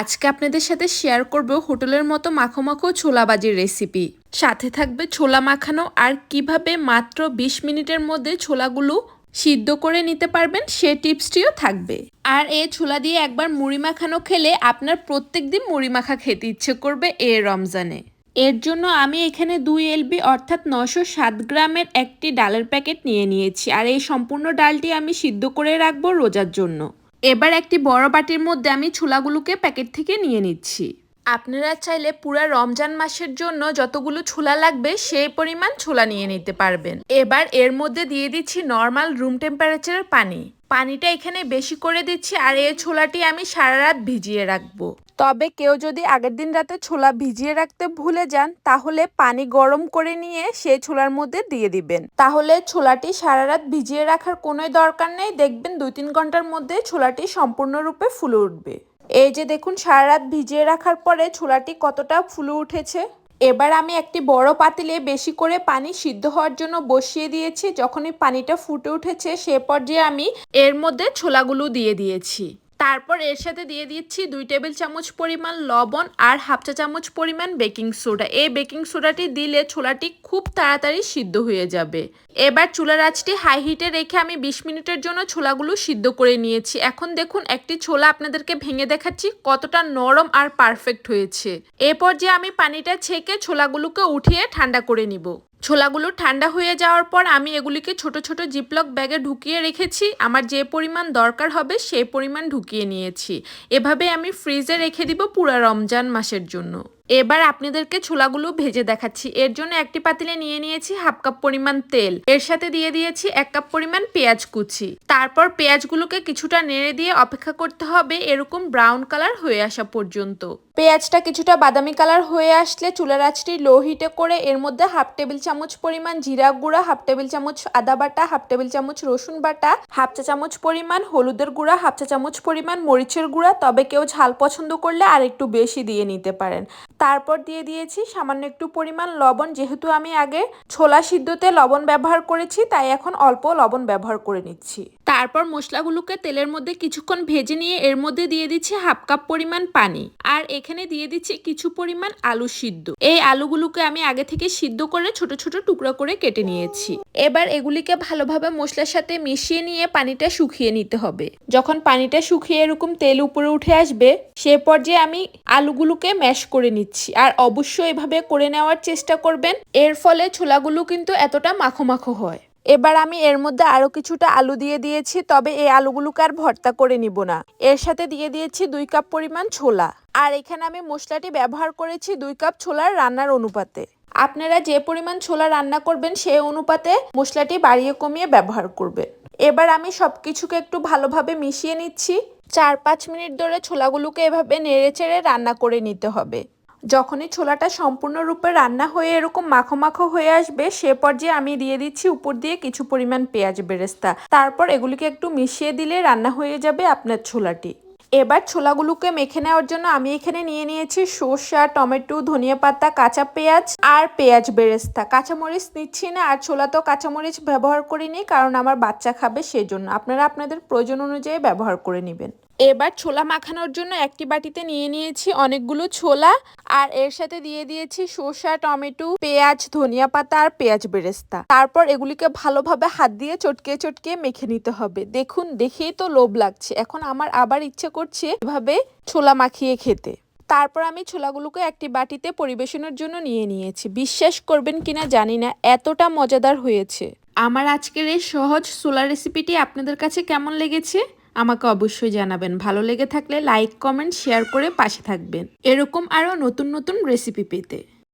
আজকে আপনাদের সাথে শেয়ার করব হোটেলের মতো মাখো মাখো ছোলা বাজির রেসিপি সাথে থাকবে ছোলা মাখানো আর কীভাবে মাত্র 20 মিনিটের মধ্যে ছোলাগুলো সিদ্ধ করে নিতে পারবেন সে টিপসটিও থাকবে। আর এই ছোলা দিয়ে একবার মুড়ি মাখানো খেলে আপনার প্রত্যেক দিন মুড়ি মাখা খেতে ইচ্ছে করবে এ রমজানে। এর জন্য আমি এখানে দুই এলবি অর্থাৎ নশো সাত গ্রামের একটি ডালের প্যাকেট নিয়ে নিয়েছি। আর এই সম্পূর্ণ ডালটি আমি সিদ্ধ করে রাখব রোজার জন্য। এবার একটি বড় বাটির মধ্যে আমি ছোলাগুলোকে প্যাকেট থেকে নিয়ে নিচ্ছি। আপনারা চাইলে পুরো রমজান মাসের জন্য যতগুলো ছোলা লাগবে, সেই পরিমাণ ছোলা নিয়ে নিতে পারবেন। এবার এর মধ্যে দিয়ে দিচ্ছি নর্মাল রুম টেম্পারেচারের পানি। পানিটা এখানে বেশি করে দিচ্ছি আর এই ছোলাটি আমি সারা রাত ভিজিয়ে রাখব। তবে কেউ যদি আগের দিন রাতে ছোলা ভিজিয়ে রাখতে ভুলে যান, তাহলে পানি গরম করে নিয়ে সেই ছোলার মধ্যে দিয়ে দিবেন। তাহলে ছোলাটি সারা রাত ভিজিয়ে রাখার কোনোই দরকার নেই। দেখবেন দুই তিন ঘণ্টার মধ্যে ছোলাটি সম্পূর্ণরূপে ফুলে উঠবে। এই যে দেখুন সারা রাত ভিজিয়ে রাখার পরে ছোলাটি কতটা ফুলে উঠেছে। এবার আমি একটি বড় পাতিলে বেশি করে পানি সিদ্ধ হওয়ার জন্য বসিয়ে দিয়েছি। যখনই পানিটা ফুটে উঠেছে, সে পর্যায়ে আমি এর মধ্যে ছোলাগুলো দিয়ে দিয়েছি। তারপর এর সাথে দিয়ে দিচ্ছি দুই টেবিল চামচ পরিমাণ লবণ আর হাফ চা চামচ পরিমাণ বেকিং সোডা। এই বেকিং সোডাটি দিলে ছোলাটি খুব তাড়াতাড়ি সিদ্ধ হয়ে যাবে। এবার চুলার আঁচটি হাই হিটে রেখে আমি বিশ মিনিটের জন্য ছোলাগুলো সিদ্ধ করে নিয়েছি। এখন দেখুন, একটি ছোলা আপনাদেরকে ভেঙে দেখাচ্ছি কতটা নরম আর পারফেক্ট হয়েছে। এরপর যে আমি পানিটা ছেঁকে ছোলাগুলোকে উঠিয়ে ঠান্ডা করে নিব। ছোলাগুলো ঠান্ডা হয়ে যাওয়ার পর আমি এগুলিকে ছোট ছোট জিপলক ব্যাগে ঢুকিয়ে রেখেছি। আমার যে পরিমাণ দরকার হবে সেই পরিমাণ ঢুকিয়ে নিয়েছি। এভাবে আমি ফ্রিজে রেখে দিব পুরা রমজান মাসের জন্য। এবার আপনাদেরকে ছোলাগুলো ভেজে দেখাচ্ছি। এর জন্য একটি পাতিলে নিয়ে নিয়েছি হাফ কাপ পরিমাণ তেল। এর সাথে দিয়ে দিয়েছি এক কাপ পরিমাণ পেঁয়াজ কুচি। তারপর পেঁয়াজগুলোকে কিছুটা নেড়ে দিয়ে অপেক্ষা করতে হবে এরকম ব্রাউন কালার হয়ে আসা পর্যন্ত। পেঁয়াজটা কিছুটা বাদামি কালার হয়ে আসলে চুলার আঁচটি লো হিটে করে এর মধ্যে হাফ টেবিল চামচ পরিমাণ জিরা গুঁড়া, হাফ টেবিল চামচ আদা বাটা, হাফ টেবিল চামচ রসুন বাটা, হাফ চা চামচ পরিমাণ হলুদের গুঁড়া, হাফ চা চামচ পরিমাণ মরিচের গুঁড়া। তবে কেউ ঝাল পছন্দ করলে আর একটু বেশি দিয়ে নিতে পারেন। তারপর দিয়ে দিয়েছি সামান্য একটু পরিমাণ লবণ। যেহেতু আমি আগে ছোলা সিদ্ধতে লবণ ব্যবহার করেছি, তাই এখন অল্প লবণ ব্যবহার করে নিচ্ছি। তারপর মশলাগুলোকে তেলের মধ্যে কিছুক্ষণ ভেজে নিয়ে এর মধ্যে দিয়ে দিচ্ছি হাফ কাপ পরিমাণ পানি। আর এখানে দিয়ে দিচ্ছি কিছু পরিমাণ আলু সিদ্ধ। এই আলুগুলোকে আমি আগে থেকে সিদ্ধ করে ছোট ছোট টুকরো করে কেটে নিয়েছি। এবার এগুলিকে ভালোভাবে মশলার সাথে মিশিয়ে নিয়ে পানিটা শুকিয়ে নিতে হবে। যখন পানিটা শুকিয়ে এরকম তেল উপরে উঠে আসবে, সে পর্যায়ে আমি আলুগুলোকে ম্যাশ করে নিচ্ছি। আর অবশ্যই এভাবে করে নেওয়ার চেষ্টা করবেন। এর ফলে ছোলাগুলো কিন্তু এতটা মাখো মাখো হয়। এবার আমি এর মধ্যে আরও কিছুটা আলু দিয়ে দিয়েছি, তবে এই আলুগুলোকে আর ভর্তা করে নিব না। এর সাথে দিয়ে দিয়েছি দুই কাপ পরিমাণ ছোলা। আর এখানে আমি মশলাটি ব্যবহার করেছি দুই কাপ ছোলার রান্নার অনুপাতে। আপনারা যে পরিমাণ ছোলা রান্না করবেন সেই অনুপাতে মশলাটি বাড়িয়ে কমিয়ে ব্যবহার করবেন। এবার আমি সব কিছুকে একটু ভালোভাবে মিশিয়ে নিচ্ছি। চার পাঁচ মিনিট ধরে ছোলাগুলোকে এভাবে নেড়ে চেড়ে রান্না করে নিতে হবে। যখনই ছোলাটা সম্পূর্ণরূপে রান্না হয়ে এরকম মাখো মাখো হয়ে আসবে, সে পর্যায়ে আমি দিয়ে দিচ্ছি উপর দিয়ে কিছু পরিমাণ পেঁয়াজ বেরেস্তা। তারপর এগুলিকে একটু মিশিয়ে দিলে রান্না হয়ে যাবে আপনার ছোলাটি। এবার ছোলাগুলোকে মেখে নেওয়ার জন্য আমি এখানে নিয়ে নিয়েছি সর্ষা, টমেটো, ধনিয়া পাতা, কাঁচা পেঁয়াজ আর পেঁয়াজ বেরেস্তা। কাঁচামরিচ নিচ্ছি না আর ছোলা তো কাঁচামরিচ ব্যবহার করিনি, কারণ আমার বাচ্চা খাবে সেজন্য। আপনারা আপনাদের প্রয়োজন অনুযায়ী ব্যবহার করে নেবেন। এবার ছোলা মাখানোর জন্য একটি বাটিতে নিয়ে নিয়েছি অনেকগুলো ছোলা আর এর সাথে দিয়ে দিয়েছি শসা, টমেটো, পেঁয়াজ, ধনিয়া পাতা আর পেঁয়াজ বেরেস্তা। তারপর এগুলিকে ভালোভাবে হাত দিয়ে চটকে চটকে মেখে নিতে হবে। দেখুন, দেখেই তো লোভ লাগছে। এখন আমার আবার ইচ্ছে করছে এভাবে ছোলা মাখিয়ে খেতে। তারপর আমি ছোলাগুলোকে একটি বাটিতে পরিবেশনের জন্য নিয়ে নিয়েছি। বিশ্বাস করবেন কিনা জানি না, এতটা মজাদার হয়েছে। আমার আজকের এই সহজ ছোলা রেসিপিটি আপনাদের কাছে কেমন লেগেছে? আমাকে অবশ্যই জানাবেন। ভালো লেগে থাকলে লাইক কমেন্ট শেয়ার করে পাশে থাকবেন। এরকম আরও নতুন নতুন রেসিপি পেতে।